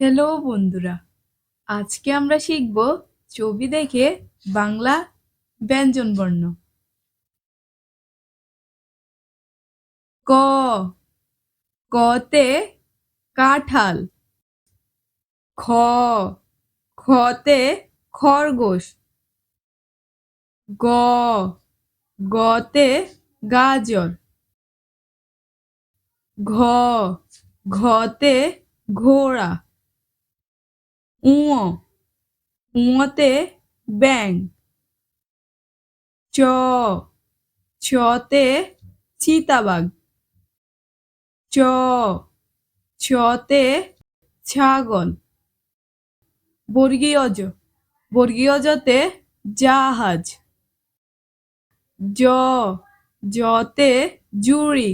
Hello বন্ধুরা। আজকে আমরা শিখব ছবি দেখে বাংলা ব্যঞ্জনবর্ণ ক কতে কাঁঠাল। খ খতে খরগোশ। গ, গতে গাজর। ঘ, ঘতে ঘোড়া। উঁ উঁতে ব্যাং চ চতে চিতাবাঘ চ চতে ছাগল বর্গীয় জ বর্গীয় জতে জাহাজ জ জতে জুড়ি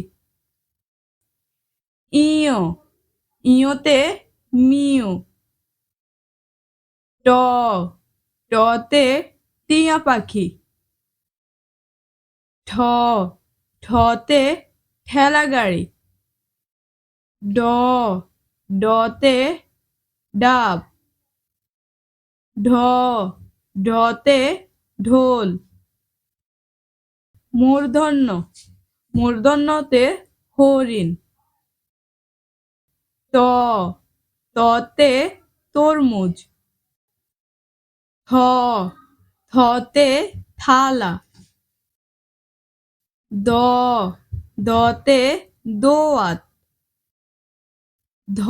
ইয় ইয়তে মিউ ট টতে টিয়া পাখি। ঠ, ঠতে ঠেলা গাড়ি। ড, ডতে ডাব। ঢ ঢতে ঢোল। মূর্ধন্য, মূর্ধন্যতে হরিণ। ত, ততে তরমুজ। থ, থতে থালা। দ, দতে দোয়াত। ধ,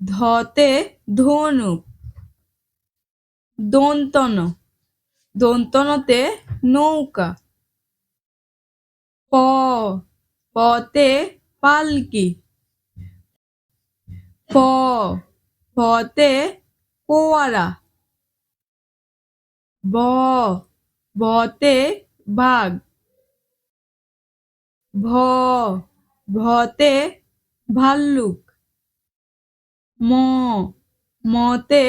ধতে ধনুক। দন্তন, দন্তনতে নৌকা। প, পতে পালকি। প, পতে পোয়ারা ব, বতে বাঘ। ভ, ভতে ভাল্লুক। ম, মতে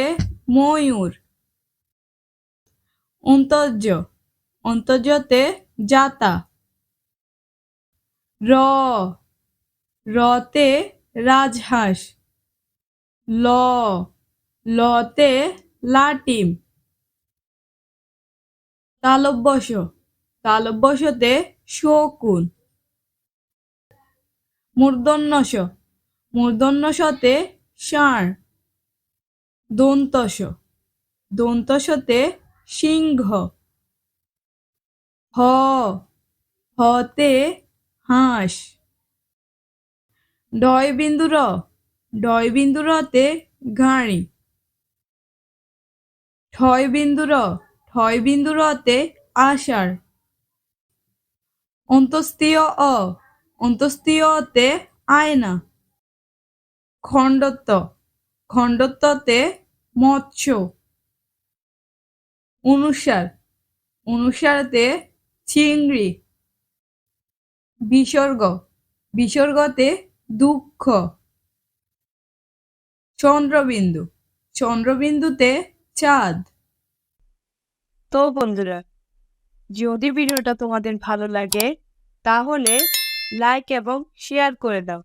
ময়ূর। অন্তর্য, অন্তর্যতে জাতা র, রতে রাজহাঁস। ল, লতে লাটিম। তালব্যশ তালব্যশতে শকুন। মূর্ধন্যস মূর্ধন্যসতে ষাঁড়। দন্তস দন্তসতে সিংহ। হ। হতে হাঁস। ডয় বিন্দুর ডয় বিন্দুরতে গাড়ি ঠয় বিন্দুর ঠয় বিন্দুরতে আষাঢ় অন্তস্তীয় অ অন্তস্তীয়তে আয়না। খণ্ডত্ব, খণ্ডত্বতে মৎস্য। অনুসার, অনুসারতে চিংড়ি। বিসর্গ, বিসর্গতে দুঃখ। চন্দ্রবিন্দু, চন্দ্রবিন্দুতে চাঁদ। তো বন্ধুরা, যদি ভিডিওটা তোমাদের ভালো লাগে, তাহলে লাইক এবং শেয়ার করে দাও।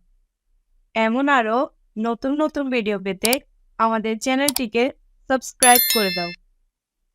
এমন আরও নতুন নতুন ভিডিও পেতে আমাদের চ্যানেলটিকে সাবস্ক্রাইব করে দাও।